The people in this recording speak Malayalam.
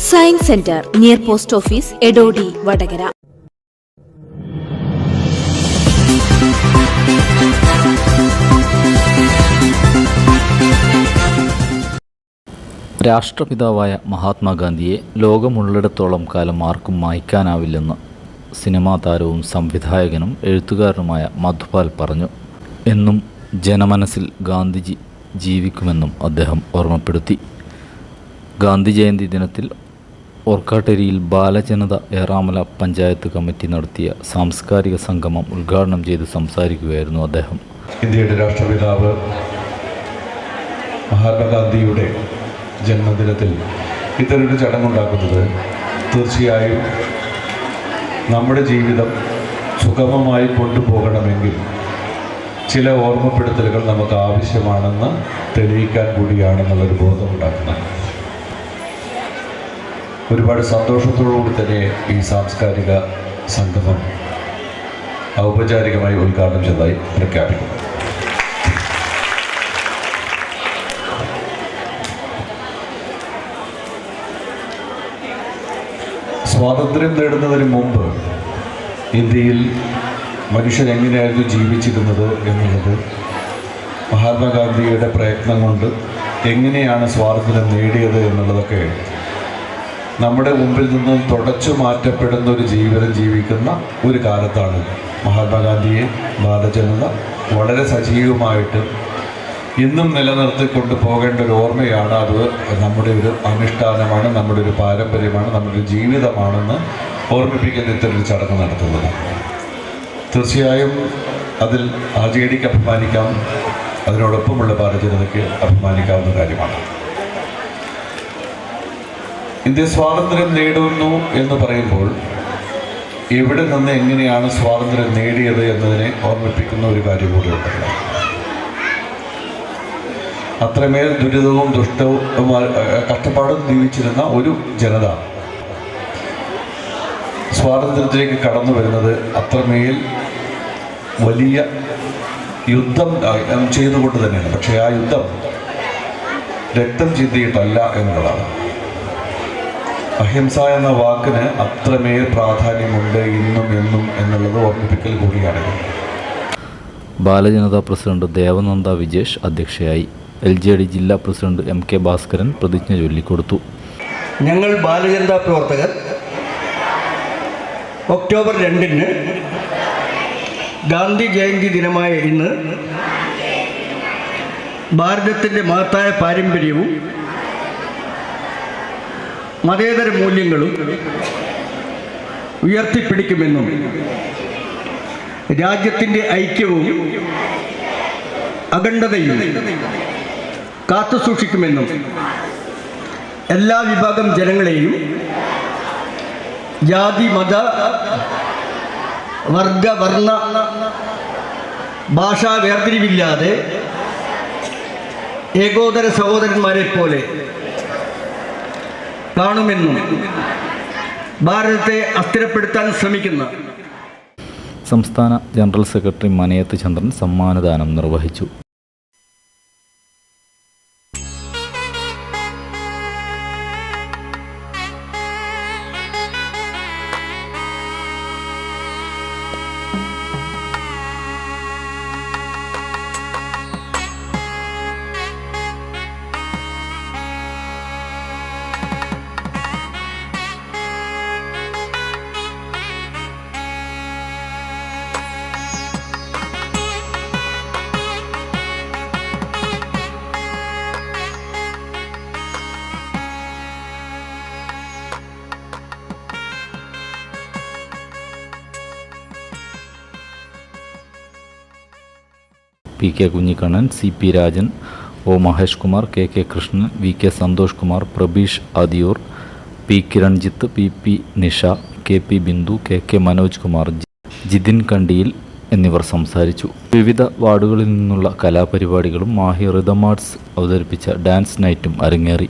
Science centre near post office Edodi Vadakara രാഷ്ട്രപിതാവായ മഹാത്മാഗാന്ധിയെ ലോകമുള്ളിടത്തോളം കാലം ആർക്കും മായ്ക്കാനാവില്ലെന്ന് സിനിമാ താരവും സംവിധായകനും എഴുത്തുകാരനുമായ മധുപാൽ പറഞ്ഞു. എന്നും ജനമനസ്സിൽ ഗാന്ധിജി ജീവിക്കുമെന്നും അദ്ദേഹം ഓർമ്മപ്പെടുത്തി. ഗാന്ധി ജയന്തി ദിനത്തിൽ ഓർക്കാട്ടേരിയിൽ ബാലജനത ഏറാമല പഞ്ചായത്ത് കമ്മിറ്റി നടത്തിയ സാംസ്കാരിക സംഗമം ഉദ്ഘാടനം ചെയ്ത് സംസാരിക്കുകയായിരുന്നു അദ്ദേഹം. ഇന്ത്യയുടെ രാഷ്ട്രപിതാവ് മഹാത്മാഗാന്ധിയുടെ ജന്മദിനത്തിൽ ഇത്തരൊരു ചടങ്ങുണ്ടാക്കുന്നത് തീർച്ചയായും നമ്മുടെ ജീവിതം സുഗമമായി കൊണ്ടുപോകണമെങ്കിൽ ചില ഓർമ്മപ്പെടുത്തലുകൾ നമുക്ക് ആവശ്യമാണെന്ന് തെളിയിക്കാൻ കൂടിയാണെന്നുള്ളൊരു ബോധമുണ്ടാക്കുന്നത്. ഒരുപാട് സന്തോഷത്തോടുകൂടി തന്നെ ഈ സാംസ്കാരിക സംഗമം ഔപചാരികമായി ഉദ്ഘാടനം ചെയ്തതായി പ്രഖ്യാപിക്കുന്നു. സ്വാതന്ത്ര്യം നേടുന്നതിന് മുമ്പ് ഇന്ത്യയിൽ മനുഷ്യൻ എങ്ങനെയായിരുന്നു ജീവിച്ചിരുന്നത് എന്നുള്ളത് മഹാത്മാഗാന്ധിയുടെ പ്രയത്നം കൊണ്ട് എങ്ങനെയാണ് സ്വാതന്ത്ര്യം നേടിയത് എന്നുള്ളതൊക്കെ നമ്മുടെ മുമ്പിൽ നിന്നും തുടച്ചു മാറ്റപ്പെടുന്ന ഒരു ജീവിതം ജീവിക്കുന്ന ഒരു കാലത്താണ് മഹാത്മാഗാന്ധിയെ ഭാരതജനത വളരെ സജീവമായിട്ട് ഇന്നും നിലനിർത്തിക്കൊണ്ട് കൊണ്ടുപോകേണ്ട ഒരു ഓർമ്മയാണ് അത്. നമ്മുടെ ഒരു അനുഷ്ഠാനമാണ് നമ്മുടെ ഒരു പാരമ്പര്യമാണ് നമ്മുടെ ഒരു ജീവിതമാണെന്ന് ഓർമ്മിപ്പിക്കുന്ന ഇത്തരൊരു ചടങ്ങ് നടത്തുന്നത്. തീർച്ചയായും അതിൽ ആ ജി ഡിക്ക് അഭിമാനിക്കാം. അതിനോടൊപ്പമുള്ള ഭാരതജനതയ്ക്ക് അഭിമാനിക്കാവുന്ന കാര്യമാണ്. ഇന്ത്യ സ്വാതന്ത്ര്യം നേടുന്നു എന്ന് പറയുമ്പോൾ ഇവിടെ നിന്ന് എങ്ങനെയാണ് സ്വാതന്ത്ര്യം നേടിയത് എന്നതിനെ ഓർമ്മിപ്പിക്കുന്ന ഒരു കാര്യം കൂടിയുണ്ട് അത്രമേൽ ദുരിതവും ദുഷ്ടവും കഷ്ടപ്പാടും ജീവിച്ചിരുന്ന ഒരു ജനത സ്വാതന്ത്ര്യത്തിലേക്ക് കടന്നു വരുന്നത് അത്രമേൽ വലിയ യുദ്ധം ചെയ്തുകൊണ്ട് തന്നെയാണ്. പക്ഷേ ആ യുദ്ധം രക്തം ചിന്തിയിട്ടല്ല എന്നുള്ളതാണ്. അഹിംസ എന്ന വാക്കിന് അത്രമേൽ പ്രാധാന്യമുണ്ട് ഇന്നും എന്നും എന്നുള്ളത് ഓർമ്മിപ്പിക്കൽ കൂടിയാണ്. ബാലജനതാ പ്രസിഡന്റ് ദേവനന്ദ വിജേഷ് അധ്യക്ഷയായി. എൽ ജെ ഡി ജില്ലാ പ്രസിഡന്റ് എം കെ ഭാസ്കരൻ പ്രതിജ്ഞ ചൊല്ലിക്കൊടുത്തു. ഞങ്ങൾ ബാലജനതാ പ്രവർത്തകർ ഒക്ടോബർ രണ്ടിന് ഗാന്ധി ജയന്തി ദിനമായ ഇന്ന് ഭാരതത്തിന്റെ മഹത്തായ പാരമ്പര്യവും മതേതര മൂല്യങ്ങളും ഉയർത്തിപ്പിടിക്കുമെന്നും രാജ്യത്തിന്റെ ഐക്യവും അഖണ്ഡതയും കാത്തുസൂക്ഷിക്കുമെന്നും എല്ലാ വിഭാഗം ജനങ്ങളെയും ജാതി മത വർഗ വർണ ഭാഷാ വേർതിരിവില്ലാതെ ഏകോദര സഹോദരന്മാരെ പോലെ കാണുമെന്നും ഭാരതത്തെ അസ്ഥിരപ്പെടുത്താൻ ശ്രമിക്കുന്ന സംസ്ഥാന ജനറൽ സെക്രട്ടറി മനയത്ത് ചന്ദ്രൻ സമ്മാനദാനം നിർവഹിച്ചു. P K Kunhikannan C P Rajan O Mahesh Kumar K K Krishnan V K Santhosh Kumar Prabeesh Adiyur P Kiranjith P P Nisha K P Bindu K K Manoj Kumar Jithin Kandiyil എന്നിവർ സംസാരിച്ചു. വിവിധ വാർഡുകളിൽ നിന്നുള്ള കലാപരിപാടികളും മാഹി റിതമാർട്സ് അവതരിപ്പിച്ച ഡാൻസ് നൈറ്റും അരങ്ങേറി.